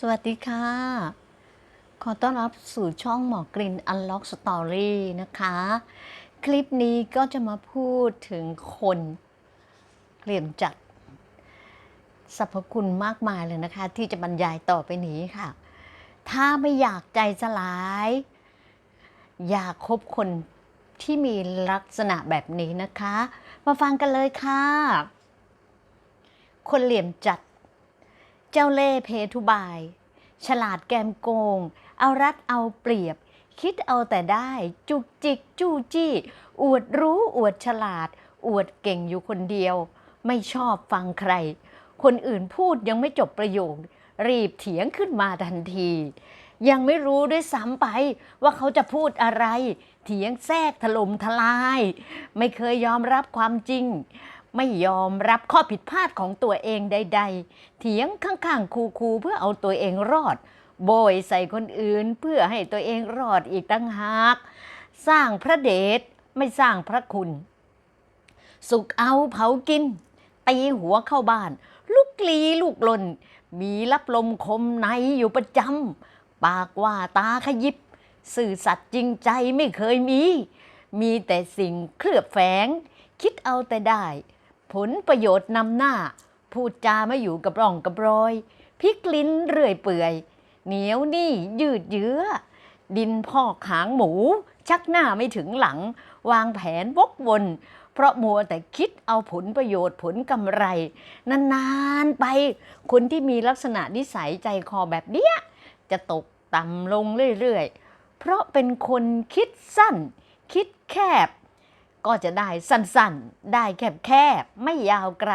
สวัสดีค่ะ ขอต้อนรับสู่ช่องหมอกลิ่น Unlock Story นะคะ คลิปนี้ก็จะมาพูดถึงคนเรียนจัดสรรพคุณมากมายเลยนะคะ ที่จะบรรยายต่อไปนี้ค่ะ ถ้าไม่อยากใจสลาย อยากคบคนที่มีลักษณะแบบนี้นะคะ มาฟังกันเลยค่ะ คนเหลี่ยมจัด เจ้าเล่ห์เพทุบาย ฉลาดแกมโกง เอารัดเอาเปรียบ คิดเอาแต่ได้ จุกจิกจู้จี้ อวดรู้อวดฉลาด อวดเก่งอยู่คนเดียว ไม่ชอบฟังใคร คนอื่นพูดยังไม่จบประโยค รีบเถียงขึ้นมาทันที ยังไม่รู้ด้วยซ้ำไปว่าเขาจะพูดอะไร เถียงแทรกถล่มทลาย ไม่เคยยอมรับความจริง ไม่ยอมรับข้อผิดพลาดของตัวเองใด ๆ เถียงข้างๆคูๆเพื่อเอาตัวเองรอด โบยใส่คนอื่นเพื่อให้ตัวเองรอดอีกตั้งหาก สร้างพระเดชไม่สร้างพระคุณ สุกเอาเผากิน ตีหัวเข้าบ้าน ลูกลีลูกลน มีรับลมคมในอยู่ประจำปากว่าตาขยิบ สื่อสัตย์จริงใจไม่เคยมี มีแต่สิ่งเคลือบแฝง คิดเอาแต่ได้ ผลประโยชน์นำหน้า พูดจาไม่อยู่กับร่องกับรอยพลิกลิ้นเรื่อยเปื่อย เหนียวนี่ยืดเยื้อ ดินพอกหางหมู ชักหน้าไม่ถึงหลัง วางแผนวกวน เพราะมัวแต่คิดเอาผลประโยชน์ผลกำไร นานๆไป คนที่มีลักษณะนิสัยใจคอแบบเนี้ย จะตกต่ำลงเรื่อยๆ เพราะเป็นคนคิดสั้น คิดแคบ ก็จะได้สั้นๆ ได้แคบๆ ไม่ยาวไกล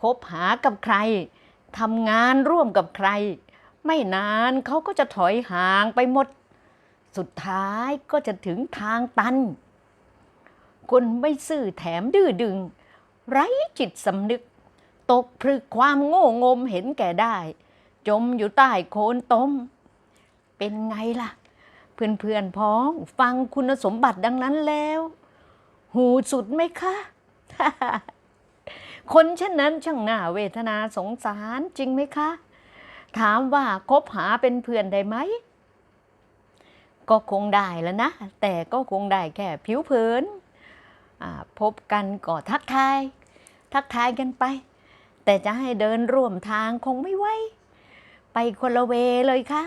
คบหากับใคร ทำงานร่วมกับใคร ไม่นานเขาก็จะถอยห่างไปหมด สุดท้ายก็จะถึงทางตัน คนไม่ซื่อแถมดื้อดึง ไร้จิตสำนึก ตกพรึกความโง่งมเห็นแก่ได้ จมอยู่ใต้โคนตมเป็นไงล่ะเพื่อนๆพ้องฟังคุณสมบัติดังนั้นแล้ว หูสุดไหมคะ คนเช่นนั้นช่างหน่าเวทนาสงสารจริงไหมคะ ถามว่าคบหาเป็นเพื่อนได้ไหม ก็คงได้แล้วนะ แต่ก็คงได้แค่ผิวเผินพบกันก็ทักทาย ทักทายกันไป แต่จะให้เดินร่วมทางคงไม่ไหวไปคนละเวเลยค่ะ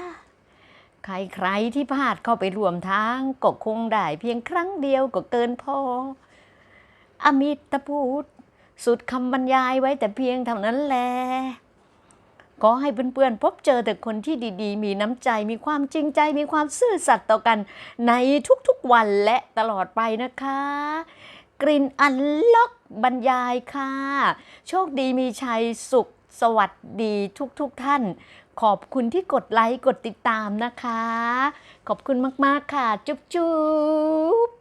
ใครๆที่พลาดเข้าไปรวมทางก็คงได้เพียงครั้งเดียวก็เกินพอ อมิตรพูดสุดคำบรรยายไว้แต่เพียงเท่านั้นแหละขอให้เพื่อนๆพบเจอแต่คนที่ดีๆ มีน้ำใจ มีความจริงใจ มีความซื่อสัตย์ต่อกันในทุกๆวันและตลอดไปนะคะ กลิ่นอันล็อกบรรยายค่ะ โชคดีมีชัยสุขสวัสดีทุกๆท่าน ขอบคุณที่กดไลค์ กดติดตามนะคะ ขอบคุณมาก ๆ ค่ะ จุ๊บๆ